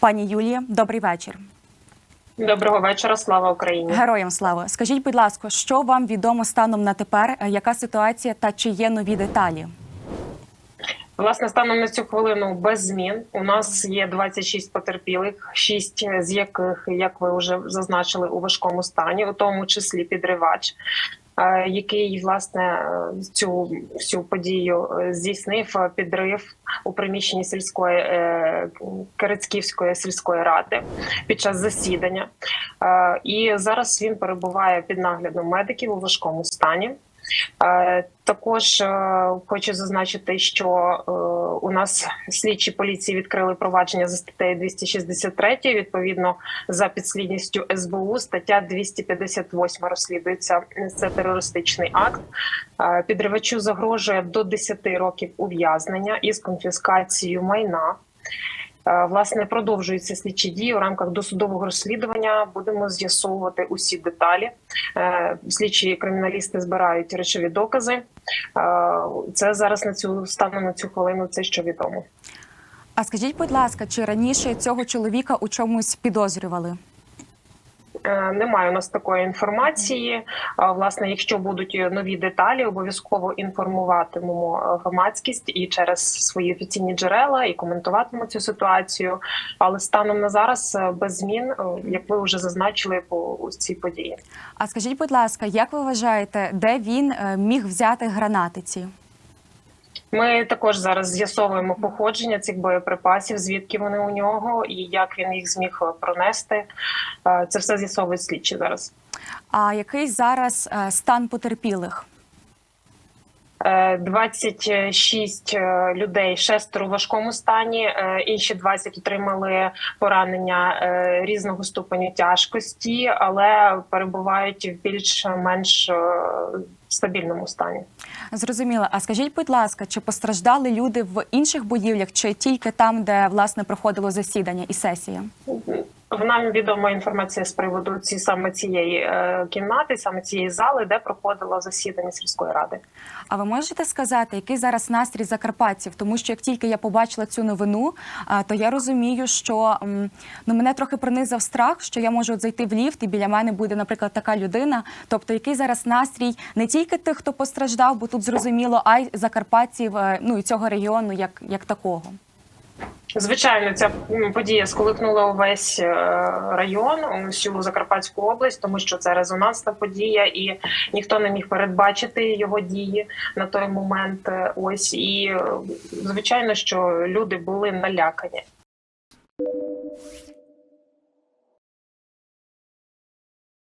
Пані Юлія, добрий вечір. Доброго вечора, слава Україні. Героям слава. Скажіть, будь ласка, що вам відомо станом на тепер? Яка ситуація та чи є нові деталі? Власне, станом на цю хвилину без змін. У нас є 26 потерпілих, 6 з яких, як ви вже зазначили, у важкому стані, у тому числі підривач, який власне е, цю всю подію е, здійснив е, підрив у приміщенні сільської е, Керецьківської сільської ради під час засідання. Е, І зараз він перебуває під наглядом медиків у важкому стані. Е, Також е, хочу зазначити, що е, у нас слідчі поліції відкрили провадження за статтею 263, відповідно за підслідністю СБУ. Стаття 258 розслідується. Це терористичний акт. Підривачу загрожує до 10 років ув'язнення із конфіскацією майна. Е, Власне, продовжуються слідчі дії у рамках досудового розслідування. Будемо з'ясовувати усі деталі. Е, Слідчі криміналісти збирають речові докази. Е, Це зараз на цю станом на цю хвилину. Це що відомо. А скажіть, будь ласка, чи раніше цього чоловіка у чомусь підозрювали? Е, Немає у нас такої інформації. Власне, якщо будуть нові деталі, обов'язково інформуватимемо е, громадськість і через свої офіційні джерела і коментуватимемо цю ситуацію. Але станом на зараз е, без змін, е, як ви вже зазначили, по цій події. А скажіть, будь ласка, як ви вважаєте, де він е, міг взяти гранати ці? Ми також зараз з'ясовуємо походження цих боєприпасів, звідки вони у нього і як він їх зміг е, пронести. Е, Це все з'ясовують слідчі зараз. А який зараз е, стан потерпілих? Е, 26 е, людей, шестеро у важкому стані. е, Інші 20 отримали поранення е, різного ступеню тяжкості, але перебувають в більш-менш е, стабільному стані. Зрозуміло. А скажіть, будь ласка, чи постраждали люди в інших будівлях, чи тільки там, де власне проходило засідання і сесія? Нам відома інформація з приводу ці саме цієї е, кімнати, саме цієї зали, де проходило засідання сільської ради. А ви можете сказати, який зараз настрій закарпатців? Тому що як тільки я побачила цю новину, а, то я розумію, що ну мене трохи пронизав страх, що я можу зайти в ліфт, і біля мене буде, наприклад, така людина. Тобто, який зараз настрій не тільки тих, хто постраждав, бо тут зрозуміло, а й закарпатців, е, ну і цього регіону, як, як такого. Звичайно, ця подія сколихнула увесь е, район, усю Закарпатську область, тому що це резонансна подія, і ніхто не міг передбачити його дії на той момент. Е, Ось і е, звичайно, що люди були налякані.